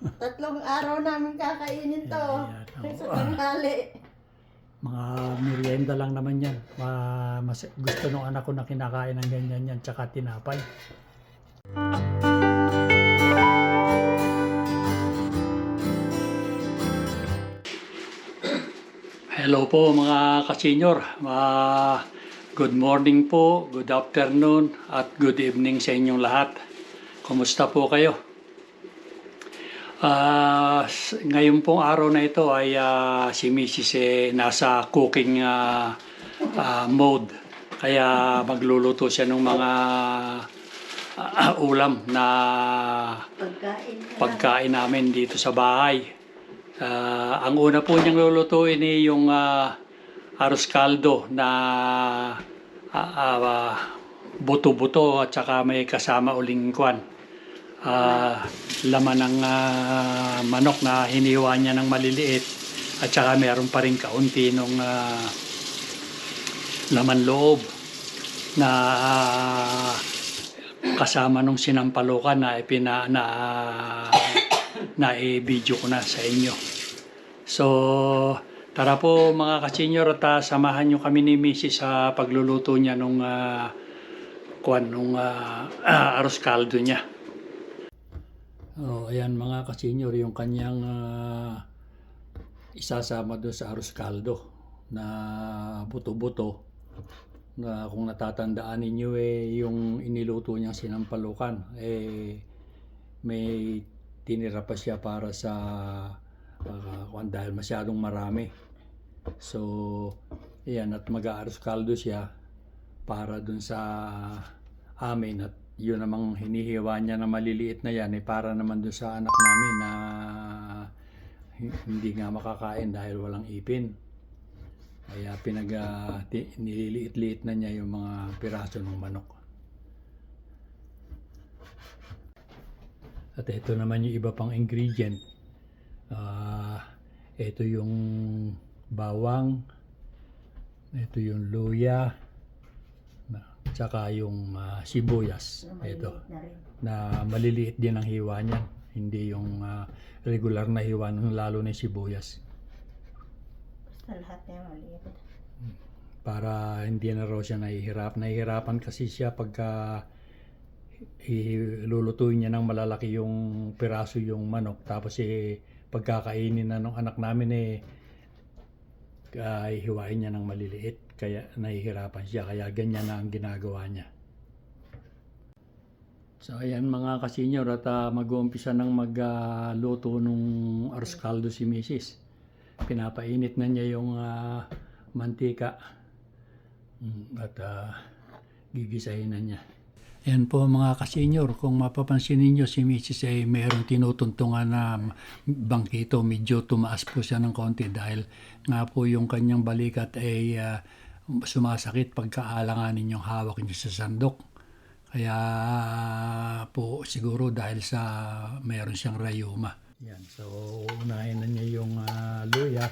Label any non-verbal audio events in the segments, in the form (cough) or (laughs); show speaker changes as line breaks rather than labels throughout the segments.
Tatlong araw namin kakainin to.
Ayan,
Sa
oo.
tanghali.
Mga merienda lang naman yan. Ma- mas, gusto nung anak ko na kinakain ng ganyan yan, tsaka tinapay. Hello po mga kasenyor. Ah, good morning po, good afternoon, at good evening sa inyong lahat. Kumusta po kayo? S- ngayon pong araw na ito ay ah, si Mrs. eh, nasa cooking ah, ah, mode. Kaya magluluto siya ng mga ah, (clears throat) ulam na
Pagkain ka
pagkain namin dito sa bahay. Ah, ang una po niyang lulutuin ay yung ah, arroz caldo na ah, ah, buto-buto at saka may kasama uling kwan. Ah, laman ng ah, manok na hiniwa niya ng maliliit at saka meron pa rin kaunti nung ah, laman loob na ah, kasama nung sinampalukan na ipina na na i-video ko na sa inyo. So, tara po mga kasenyor at ah, samahan nyo kami ni Mrs. sa pagluluto niya nung ah, kuwan nung ah, ah, (clears throat) arroz caldo niya. Oh, ayan mga kasenyor yung kanyang ah, isasama doon sa arroz caldo na buto-buto na kung natatandaan ninyo eh yung iniluto niyang sinampalukan eh may tinira pa siya para sa uh, dahil masyadong marami. So, yan at mag-aaros kaldo siya para dun sa amin at yun namang hinihiwa niya na maliliit na yan eh para naman dun sa anak namin na hi- hindi nga makakain dahil walang ipin. Kaya pinag ah, nililiit-liit na niya yung mga piraso ng manok. At ito naman yung iba pang ingredient. Ah, ito yung bawang, ito yung luya, tsaka yung ah, sibuyas. Ito
na
na maliliit din ang hiwa niyan. Hindi yung ah, regular na hiwa ng lalo na yung sibuyas.
Basta lahat niya maliit.
para hindi na raw siya nahihirap. Nahihirapan kasi siya pagka ilulutuin niya ng malalaki yung piraso yung manok tapos eh pagkakainin na ng anak namin eh uh, hiwain niya ng maliliit kaya nahihirapan siya kaya ganyan na ang ginagawa niya. So ayan mga kasenyor at ah, mag-uumpisa ng magluto nung arroz caldo si Mrs. Pinapainit na niya yung ah, mantika Mm, at ah, gigisahin na niya. Yan po mga kasenyor, kung mapapansin ninyo si Mrs. ay mayroong tinutuntungan na bangkito, medyo tumaas po siya ng konti dahil nga po yung kanyang balikat ay ah, sumasakit pagkaalanganin yung hawak niya sa sandok. Kaya po siguro dahil sa mayroon siyang rayuma. Yan, so unahin na niya yung ah, luya.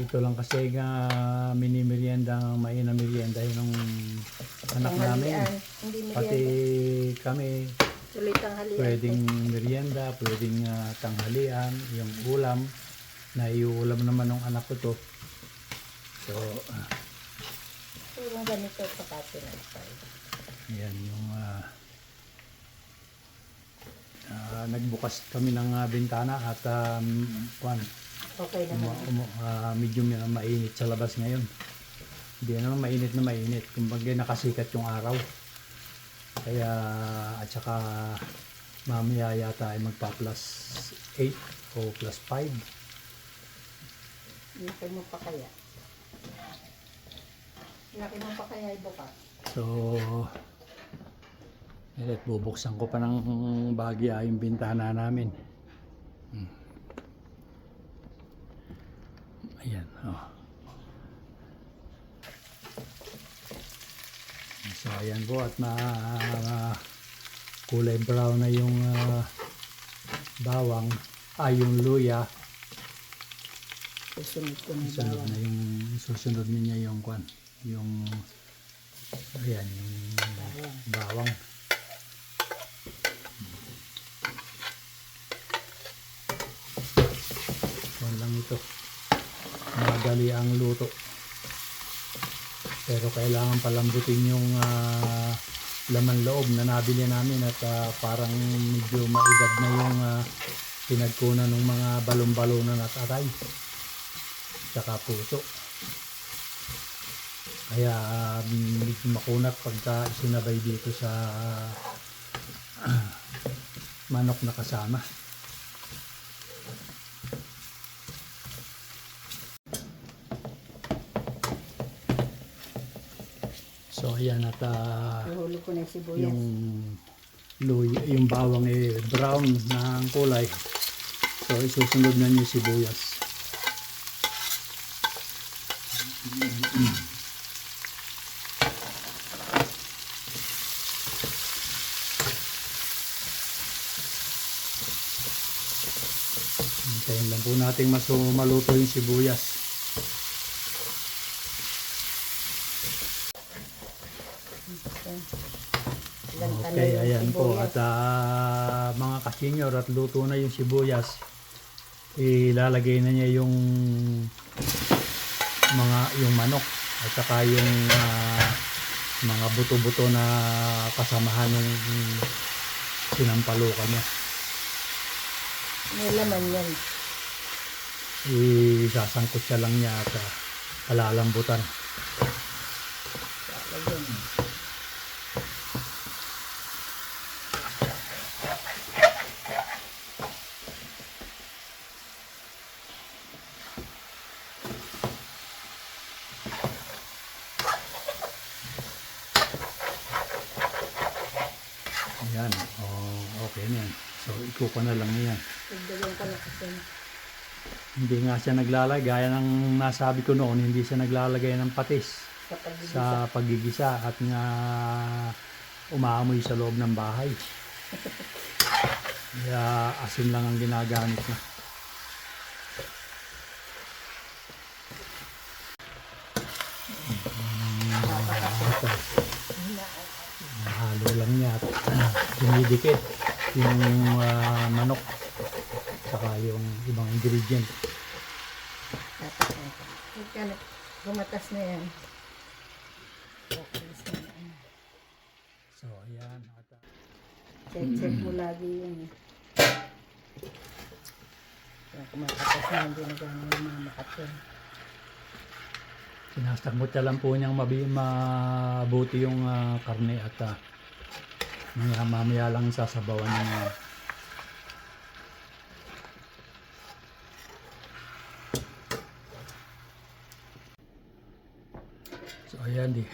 Ito lang kasi nga mini merienda ang mainam merienda yun ng anak namin. Pati kami
Tuloy tanghalian.
pwedeng merienda, pwedeng ah, tanghalian, yung ulam na iulam naman ng anak ko to. So, ah,
Yung ganito sa katinapay.
yan yung ah, ah, nagbukas kami ng ah, bintana at um, kwan,
Okay naman.
Umu, umu, ah, medyo may- mainit sa labas ngayon. Hindi naman mainit na mainit. Kumbaga nakasikat yung araw. Kaya at saka mamaya yata ay magpa plus 8 o plus 5.
Laki mo pa kaya. Laki mo pa kaya ibukas.
So, Elet, bubuksan ko pa ng bagya yung bintana namin. Hmm. Ayan, oh. Ayan po at na kulay brown na yung ah, bawang, ay yung luya.
Susunod ko bawang.
na yung susunod niya yung kwan, yung ayan, yung bawang. Yan lang ito. Madali ang luto. Pero kailangan palambutin yung ah, laman loob na nabili namin at ah, parang medyo maedad na yung ah, pinagkunan ng mga balon-balonan at aray. Tsaka puso. Kaya um, medyo makunat pagka sinabay dito sa manok na kasama. So ayan at ah,
Nahulog ko na yung sibuyas.
yung luy, yung bawang eh brown na ang kulay. So isusunod na niyo sibuyas. Hintayin lang po natin mas maluto yung sibuyas.
Ilang
Okay,
talong yung
ayan po. At ah, mga kasinyor, at luto na yung sibuyas. Ilalagay na niya yung mga yung manok at saka yung ah, mga buto-buto na kasamahan ng sinampalukan niya.
May laman yan.
Isasangkot siya lang niya at ah, palalambutan.
Lagyan.
Ayan. Oh, okay na yan. So, ikupa na lang yan.
Dagdagan ko na kasi.
Hindi nga siya naglalagay, gaya ng nasabi ko noon, hindi siya naglalagay ng patis
Sa pagigisa.
sa pagigisa at nga umaamoy sa loob ng bahay. (laughs) Kaya asin lang ang ginagamit niya. Ito, Halo lang niya at dumidikit yung ah, manok saka yung ibang ingredient.
Gumatas na yan. So,
ayan. Ah,
Check, check mo lagi yun. eh. Kaya kumakatas na, hindi na gano'n namamakat yun.
Sinasagmot niya lang po niyang mabi, mabuti yung ah, karne at uh, mamaya, mamaya lang sasabawan niya. So ayan di.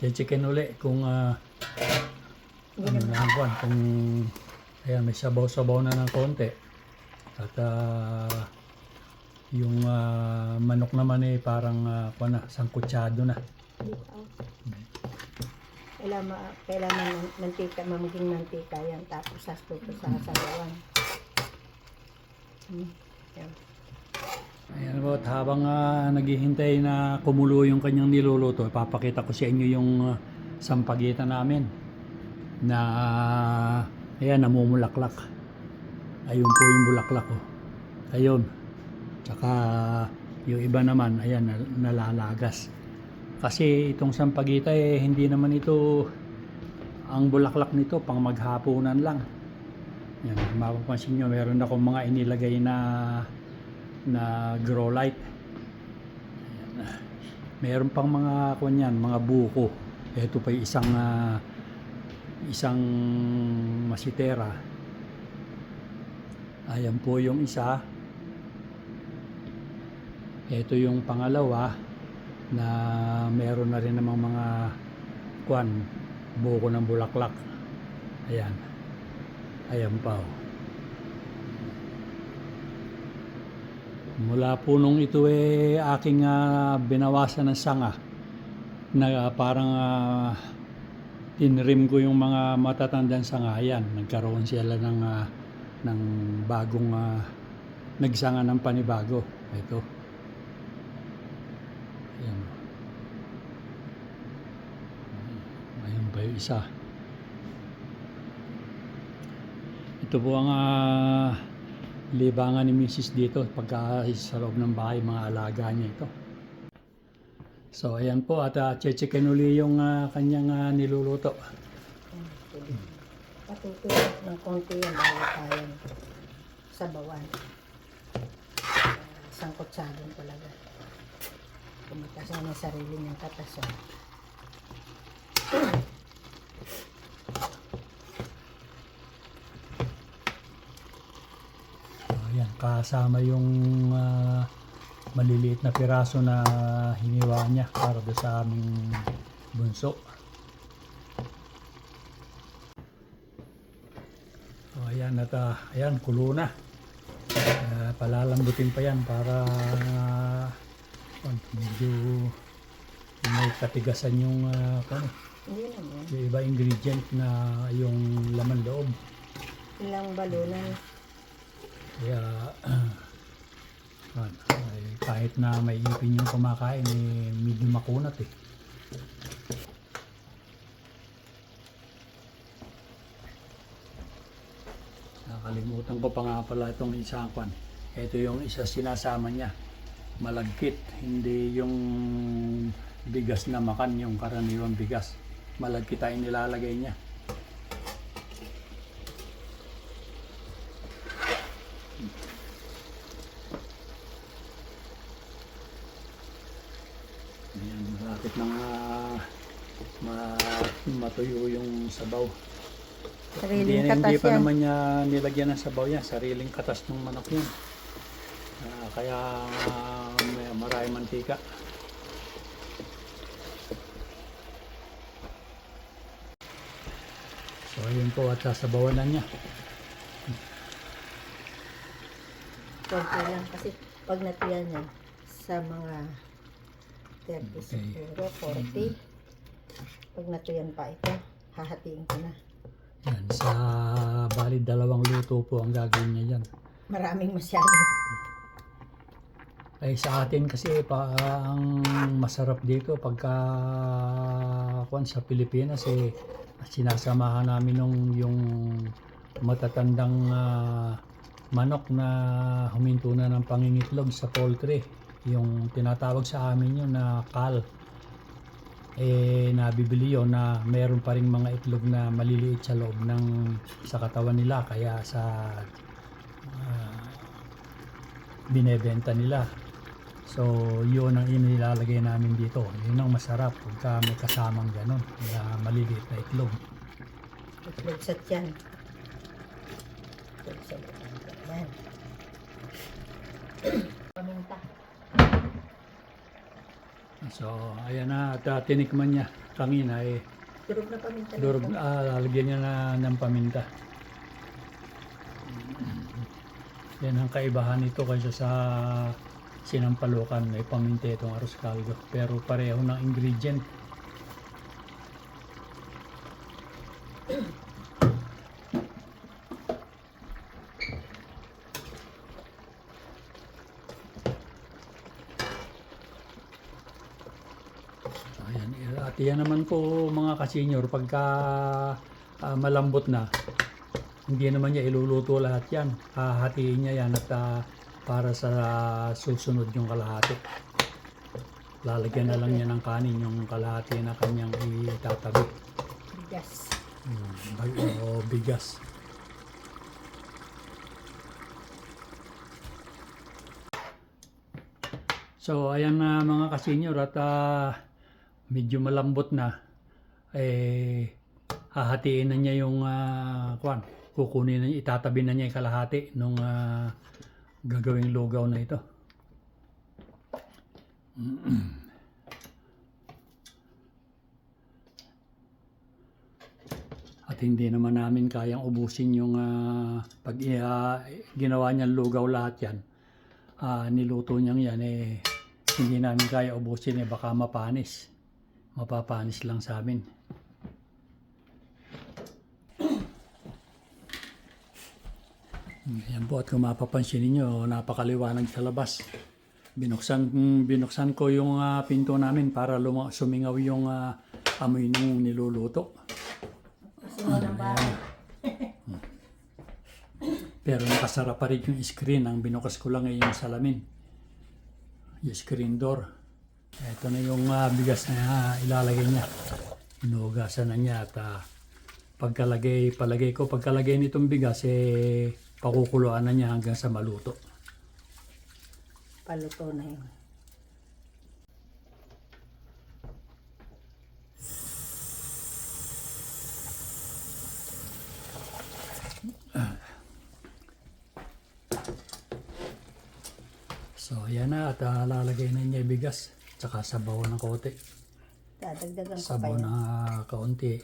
Chicken uli kung ah, ano na ang kwan, kung ayan may sabaw-sabaw na ng konti. At ah, yung ah, manok naman eh parang uh, kwan na, sangkutsado na.
Ma- kailangan man- mantika, mamaging mantika yan. Tapos sasto ko sa sabawan. Hmm. Yan.
Ayan po, habang ah, naghihintay na kumulo yung kanyang niluluto, ipapakita ko sa inyo yung uh, sampagitan namin na uh, ayan, namumulaklak. Ayun po yung bulaklak ko. Ayun. Tsaka yung iba naman, ayan, nal- nalalagas. Kasi itong sampagita eh, hindi naman ito ang bulaklak nito pang maghapunan lang. Yan, mapapansin nyo, meron akong mga inilagay na na grow light. Ayan. Meron pang mga kunyan, mga buko. Ito pa isang ah, isang masitera. Ayan po yung isa. Ito yung pangalawa na meron na rin namang mga kwan, buko ng bulaklak. Ayan. Ayan pa. Oh. Mula po nung ito eh aking ah, binawasan ng sanga na ah, parang ah, tinrim ko yung mga matatandang sanga. Ayan, nagkaroon sila ng, ah, ng bagong ah, nagsanga ng panibago. Ito. Ayan. Ayan pa yung isa. Ito po ang ah, libangan ni Mrs. dito pagka sa loob ng bahay, mga alaga niya ito. So ayan po at uh, chechekin uli yung ah, kanyang ah, niluluto.
Patutulog ng konti yan bago tayo sa bawan. Uh, sangkot sabon talaga. Kumita siya sarili niyang katasan.
So, ayan, kasama yung ah, maliliit na piraso na hiniwa niya para sa aming bunso. So, ayan at ah, ayan, kulo na. Ah, palalambutin pa yan para ah, medyo may katigasan yung uh,
naman.
yung iba ingredient na yung laman loob.
Ilang balunan.
Kaya, ano, ay, kahit na may ipin yung kumakain, eh, medyo makunat eh. Nakalimutan ko pa nga pala itong isang kwan. Ito yung isa sinasama niya. Malagkit, hindi yung bigas na makan, yung karaniwang bigas. Malagkit ay nilalagay niya. Ayan, malapit na nga ma- matuyo yung sabaw. Hindi,
katas
hindi pa
yan.
naman niya nilagyan ng sabaw yan. Sariling katas ng manok yun. Ah, kaya ah, may marami mantika. So ayun po at sasabawan na niya.
Konti lang kasi pag natuyan yan sa mga 30
Okay.
siguro, 40. Pag natuyan pa ito, hahatiin ko na.
Yan, sa bali dalawang luto po ang gagawin niya yan.
Maraming masyado.
Ay sa atin kasi pa ang masarap dito pagka kwan sa Pilipinas eh sinasamahan namin nung yung matatandang ah, manok na huminto na ng pangingitlog sa poultry. Yung tinatawag sa amin yun na kal. Eh nabibili yun na meron pa rin mga itlog na maliliit sa loob ng sa katawan nila kaya sa ah, binebenta nila. So, yun ang inilalagay namin dito. Yun ang masarap pagka may kasamang ganon na maliliit na itlog.
Itlog sa tiyan. Itlog sa tiyan. Yan. Paminta.
So, ayan na. At uh, tinikman niya kanina eh.
Durog na paminta.
Durog, ah, lalagyan niya na ng paminta. Yan ang kaibahan nito kaysa sa sinampalukan. May paminta itong arroz caldo. Pero pareho ng ingredient. Ayan, at yan naman kasenyor, pagka ah, malambot na, hindi naman niya iluluto lahat yan. Hahatiin niya yan at ah, para sa susunod yung kalahati. Lalagyan na lang niya ng kanin yung kalahati na kanyang itatabi.
Bigas.
Hmm, bag- o bigas. So, ayan na mga kasenyor at ah, medyo malambot na. Eh, hahatiin na niya yung ah, kwan. Kukunin na niya, itatabi na niya yung kalahati nung ah, gagawing lugaw na ito. (clears throat) At hindi naman namin kayang ubusin yung ah, pag ah, ginawa niyang lugaw lahat yan. Ah, niluto niyang yan eh hindi namin kaya ubusin eh baka mapanis. Mapapanis lang sa amin. Yan po at kung mapapansin ninyo, napakaliwanag sa labas. Binuksan, binuksan ko yung ah, pinto namin para luma, sumingaw yung ah, amoy ng niluluto.
Singaw ng bahay.
Pero nakasara pa rin yung screen. Ang binukas ko lang ay yung salamin. Yung screen door. Ito na yung ah, bigas na ilalagay niya. Inugasan na niya at ah, pagkalagay, palagay ko, pagkalagay nitong bigas, eh, pakukuluan na niya hanggang sa maluto.
Paluto na yun.
So, yan na at ah, lalagay na niya bigas. Tsaka sabaw ng kote.
Dadagdagan ko pa
Sabaw
yun.
na kaunti.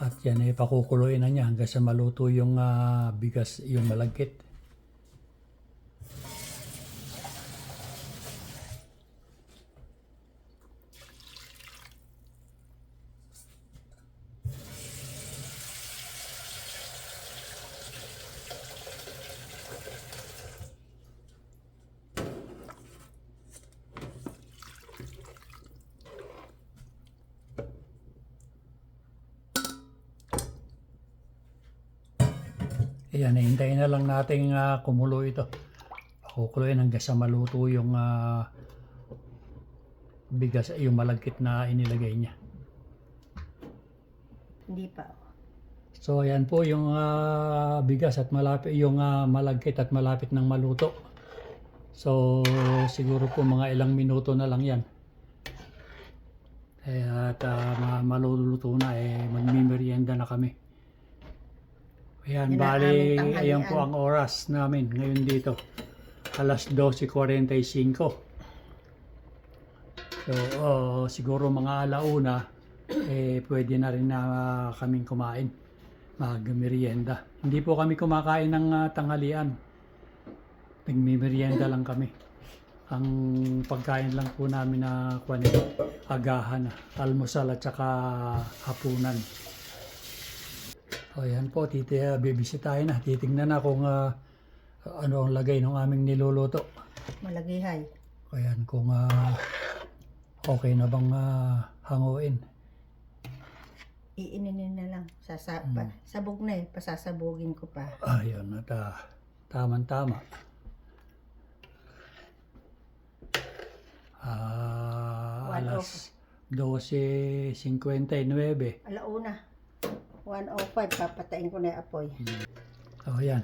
At yan ay pakukuloyin na niya hanggang sa maluto yung ah, bigas, yung malagkit. Ayan, hintayin na lang natin ah, kumulo ito. Pakukuloyin hanggang sa maluto yung ah, bigas, yung malagkit na inilagay niya.
Hindi pa.
So ayan po yung ah, bigas at malapit yung ah, malagkit at malapit ng maluto. So siguro po mga ilang minuto na lang 'yan. Eh, at ma- maluluto na eh magmimerienda na kami. Ayan,
Yun ang
bali ayan po ang oras namin ngayon dito. Alas 12.45. So, oh, siguro mga alauna, eh, pwede na rin na kaming kumain, magmerienda. Hindi po kami kumakain ng ah, tanghalian. Nagmimerienda lang kami. Ang pagkain lang po namin na kwan, agahan, almusal at saka hapunan. O yan po, titi, bibisitahin na. Titingnan na kung ah, ano ang lagay ng aming niluluto.
Malagihay.
Ayan, kung ah, okay na bang ah, hanguin.
Iininin na lang. Sasa,
Hmm.
pa, sabog na eh. Pasasabugin ko pa.
Ayun, at ah, tamang-tama. Ah,
One
alas 12.59.
Alauna. 105. Papatain ko na yung apoy.
O yan.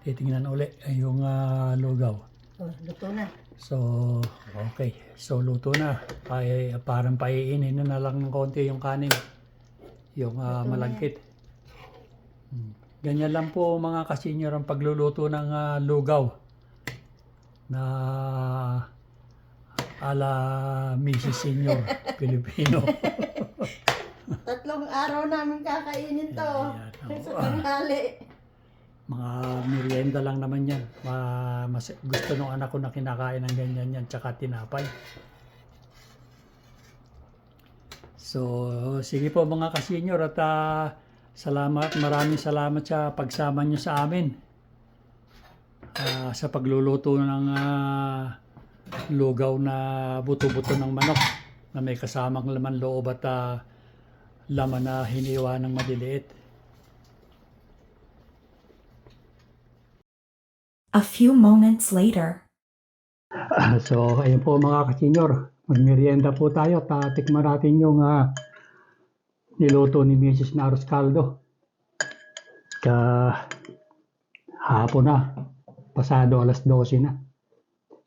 Titingnan uli yung ah, lugaw.
Oh, luto na.
So, okay. So, luto na. Ay, parang paiinin na lang ng konti yung kanin. Yung ah,
Luto
malagkit. Hmm. Ganyan lang po mga kasenyor ang pagluluto ng ah, lugaw na ala Mrs. Senior (laughs) Pilipino.
Araw namin kakainin to.
Oo.
Sa tanghali.
Mga merienda lang naman yan. Ma- mas, gusto nung anak ko na kinakain ng ganyan yan, tsaka tinapay. So, sige po mga kasenyor at ah, salamat, maraming salamat sa pagsama nyo sa amin. Ah, sa pagluluto ng ah, lugaw na buto-buto ng manok na may kasamang laman loob at ah, laman na hiniwa ng maliliit.
A few moments later.
Ah, So, ayun po mga kasenyor, magmerienda po tayo. Tatikman natin yung ah, niluto ni Mrs. Naros Caldo. Ka hapon na, pasado alas 12 na.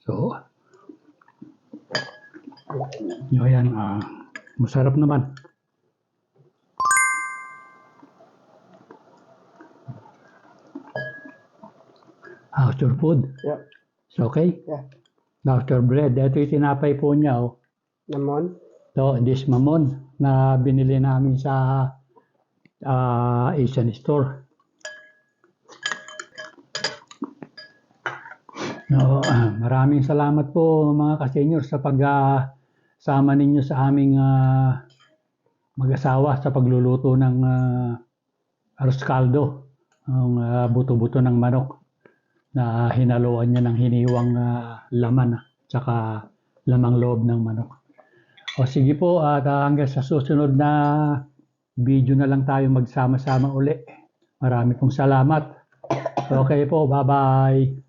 So, yun yan, ah, masarap naman. Your food?
Yeah.
It's okay?
Yeah.
Dr. Bread, ito yung tinapay po niya. Oh.
Lemon.
So, this mamon na binili namin sa ah, Asian store. No, ah, (clears throat) maraming salamat po mga kasenyor sa pagsama ninyo sa aming ah, mag-asawa sa pagluluto ng uh, arroz caldo, ang ah, buto-buto ng manok na hinaluan niya ng hiniwang ah, laman, tsaka lamang loob ng manok. O sige po, at ah, hanggang sa susunod na video na lang tayo magsama-sama uli. Marami pong salamat. Okay po, bye-bye.